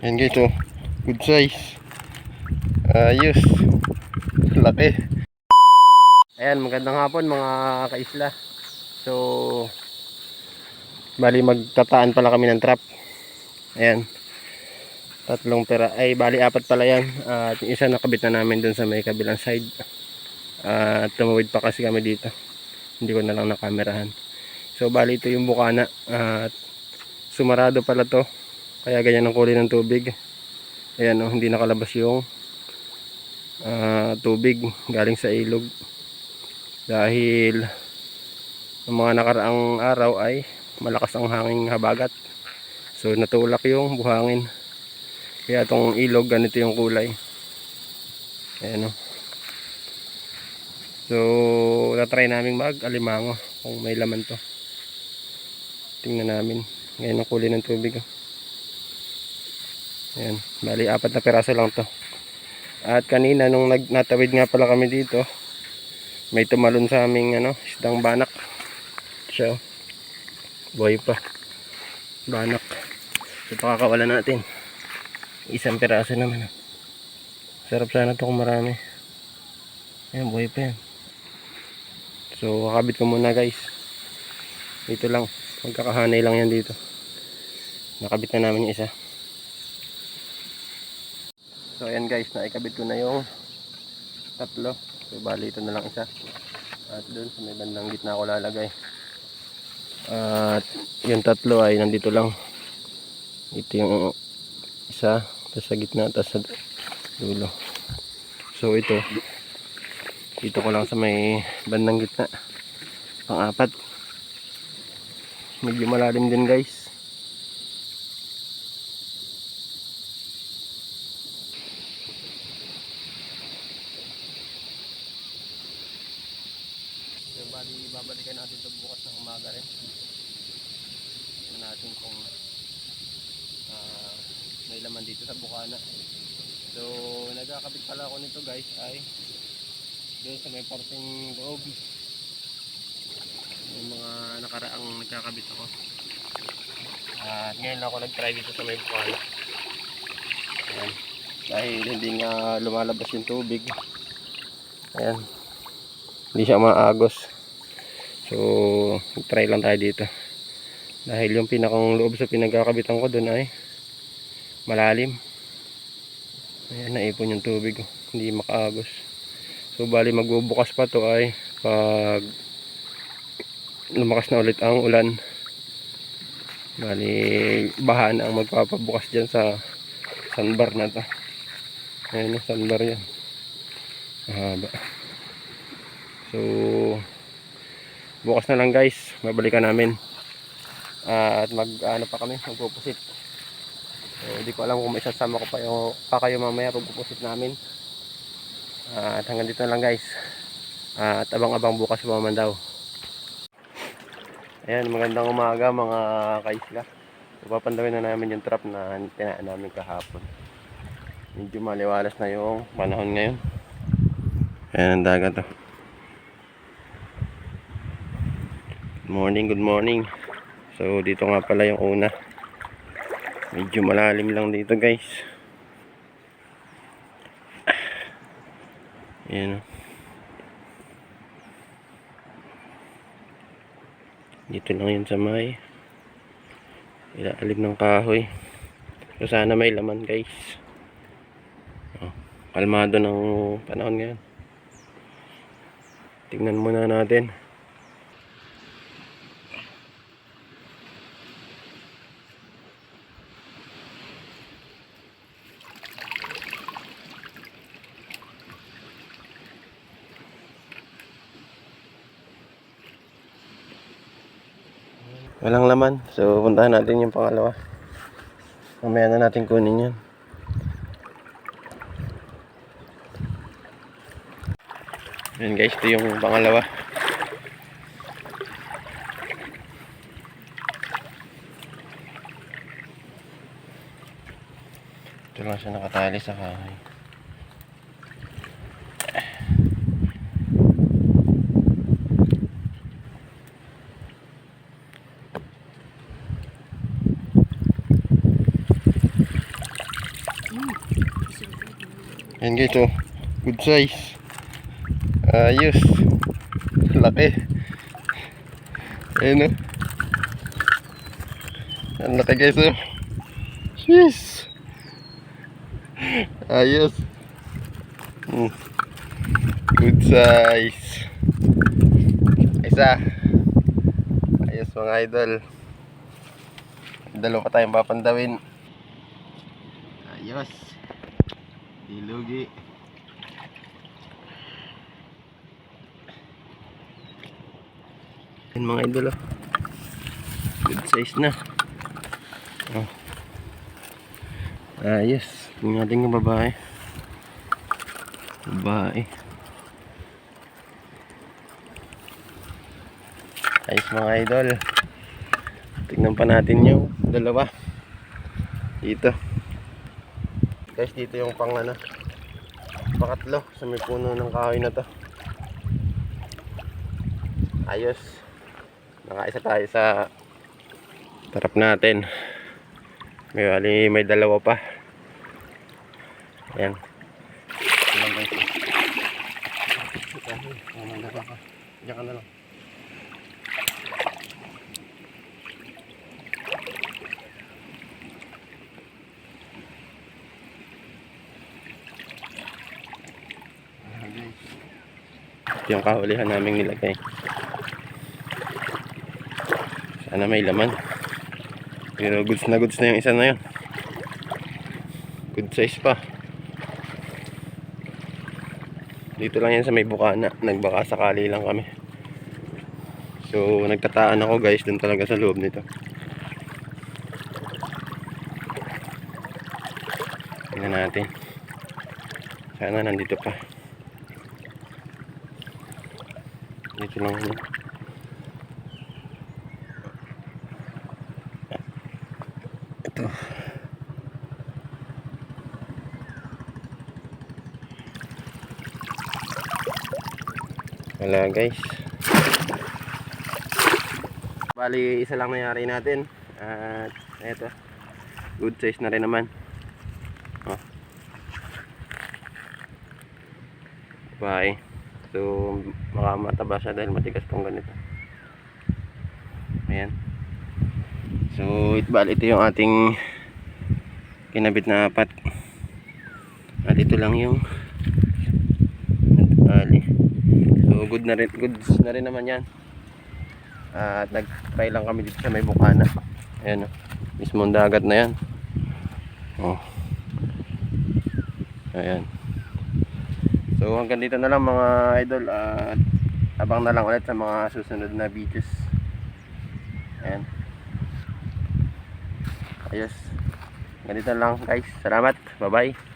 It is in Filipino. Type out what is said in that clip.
Yan guys oh. Good size. Ayos. Laki. Ayan, magandang hapon mga kaisla. So, bali magtataan pala kami ng trap. Ayan. Tatlong pera. Ay, bali apat pala yan. At yung isa nakabit na namin dun sa may kabilang side. At tumawid pa kasi kami dito. Hindi ko na lang nakamerahan. So, bali ito yung bukana. At sumarado pala to. Kaya ganyan ang kulay ng tubig. Ayan oh, hindi nakalabas yung ah, tubig galing sa ilog. Dahil ng mga nakaraang araw ay malakas ang hanging habagat. So natulak yung buhangin. Kaya itong ilog ganito yung kulay. Ayan o. So tatry namin mag alimango kung may laman to. Tingnan namin. Ngayon ang kulay ng tubig. Oh. Ayan. Bali apat na peraso lang to. At kanina nung nag natawid nga pala kami dito, may tumalon sa aming ano, isdang banak. Siya. oh. Buhay pa. Banak. So pakakawalan natin. Isang peraso naman. oh. Sarap sana to kung marami. Ayan, buhay pa yan. So kakabit ko muna guys. Dito lang. Magkakahanay lang yan dito. Nakabit na namin yung isa. So ayan guys, naikabit ko na yung tatlo. So bali ito na lang isa. At doon sa may bandang gitna ako lalagay. At yung tatlo ay nandito lang. Ito yung isa, tapos sa gitna, tapos sa dulo. So ito, dito ko lang sa may bandang gitna. Pang-apat. Medyo malalim din guys. So, bali, babalikan natin ito bukas ng umaga rin. Tignan natin kung ah, may laman dito sa bukana. So, nagkakabit pala ako nito guys ay doon sa may parting loob. Yung mga nakaraang nagkakabit ako. At ngayon ako nag-try dito sa may bukana. Ayan. Dahil hindi nga lumalabas yung tubig. Ayan hindi siya maagos so try lang tayo dito dahil yung pinakang loob sa pinagkakabitan ko doon ay malalim ayan naipon yung tubig hindi makaagos so bali magbubukas pa to ay pag lumakas na ulit ang ulan bali bahan ang magpapabukas dyan sa sandbar na to ayan yung sandbar yan mahaba So, bukas na lang guys, mabalikan namin. at mag ano pa kami, magpupusit. So, hindi ko alam kung may sasama ko pa, yung, pa kayo mamaya pagpupusit namin. at hanggang dito na lang guys. at abang-abang bukas pa daw. Ayan, magandang umaga mga kaisla. So, papandawin na namin yung trap na tinaan namin kahapon. Medyo maliwalas na yung panahon ngayon. Ayan ang dagat oh. Good morning, good morning. So dito nga pala yung una. Medyo malalim lang dito, guys. Ayan. oh. Dito lang yun sa may ilaalim ng kahoy. So sana may laman, guys. Oh, kalmado ng panahon ngayon. Tingnan muna natin. Walang laman. So, puntahan natin yung pangalawa. Mamaya na natin kunin yan. Yan guys, ito yung pangalawa. Ito lang siya nakatali sa kahoy. Ayan guys, oh. Good size. Ayos. Laki. Ayan, oh. Ang laki guys, oh. Jeez. Ayos. Hmm. Good size. Isa. Ayos mga idol. Dalawa pa tayong papandawin. Ayos. Ilugi. Yan mga idol oh. Good size na. Oh. Ayos. Tingnan natin yung babae. Babae. Ayos mga idol. Tignan pa natin yung dalawa. Dito. Guys, dito yung pang ano. Pakatlo sa may puno ng kahoy na to. Ayos. Nakaisa tayo sa tarap natin. May wali, may dalawa pa. Ayan. Diyan ka na lang. Ito yung kahulihan namin nilagay. Sana may laman. Pero goods na goods na yung isa na yun. Good size pa. Dito lang yan sa may bukana. Nagbaka sakali lang kami. So, nagtataan ako guys dun talaga sa loob nito. Tingnan natin. Sana nandito pa. Dito lang yun. Ito. Wala guys. Bali, isa lang nangyari natin. At eto. Good size na rin naman. Oh. Bye. So, makamataba siya dahil matigas tong ganito. Ayan. So, it, bali, ito yung ating kinabit na apat. At ito lang yung bali. So, good na rin, good na rin naman yan. At nag-try lang kami dito sa may bukana. Ayan o. Mismong dagat na yan. Oh. Ayan. So hanggang dito na lang mga idol at abang na lang ulit sa mga susunod na videos. Ayan. Ayos. Ganito lang guys. Salamat. Bye bye.